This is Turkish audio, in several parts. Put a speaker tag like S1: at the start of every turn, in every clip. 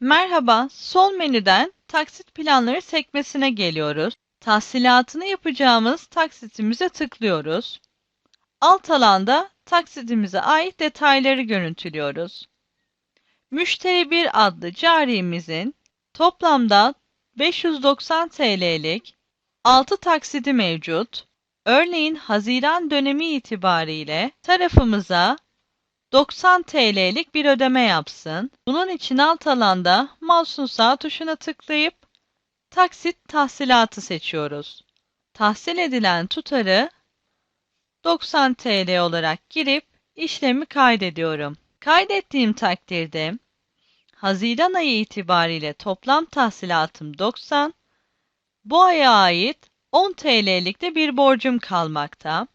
S1: Merhaba, sol menüden taksit planları sekmesine geliyoruz. Tahsilatını yapacağımız taksitimize tıklıyoruz. Alt alanda taksitimize ait detayları görüntülüyoruz. Müşteri 1 adlı carimizin toplamda 590 TL'lik 6 taksidi mevcut. Örneğin Haziran dönemi itibariyle tarafımıza 90 TL'lik bir ödeme yapsın. Bunun için alt alanda mouse'un sağ tuşuna tıklayıp taksit tahsilatı seçiyoruz. Tahsil edilen tutarı 90 TL olarak girip işlemi kaydediyorum. Kaydettiğim takdirde Haziran ayı itibariyle toplam tahsilatım 90, bu aya ait 10 TL'lik de bir borcum kalmakta.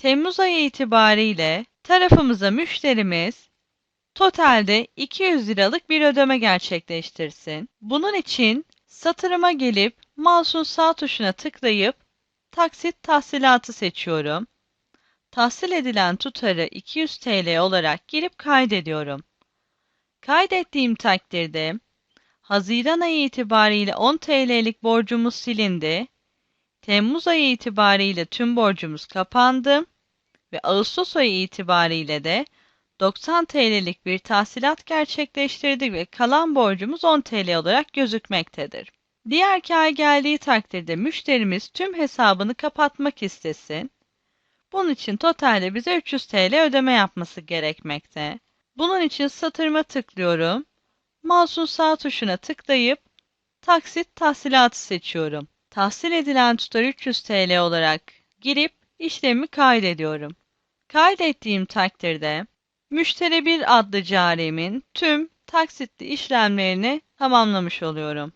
S1: Temmuz ayı itibariyle tarafımıza müşterimiz totalde 200 liralık bir ödeme gerçekleştirsin. Bunun için satırıma gelip mouse'un sağ tuşuna tıklayıp taksit tahsilatı seçiyorum. Tahsil edilen tutarı 200 TL olarak girip kaydediyorum. Kaydettiğim takdirde Haziran ayı itibariyle 10 TL'lik borcumuz silindi. Temmuz ayı itibariyle tüm borcumuz kapandı ve Ağustos ayı itibariyle de 90 TL'lik bir tahsilat gerçekleştirdik ve kalan borcumuz 10 TL olarak gözükmektedir. Diğer ay geldiği takdirde müşterimiz tüm hesabını kapatmak istesin. Bunun için totalde bize 300 TL ödeme yapması gerekmekte. Bunun için satırıma tıklıyorum. Mouse'un sağ tuşuna tıklayıp taksit tahsilatı seçiyorum. Tahsil edilen tutar 300 TL olarak girip işlemi kaydediyorum. Kaydettiğim takdirde müşteri 1 adlı carimin tüm taksitli işlemlerini tamamlamış oluyorum.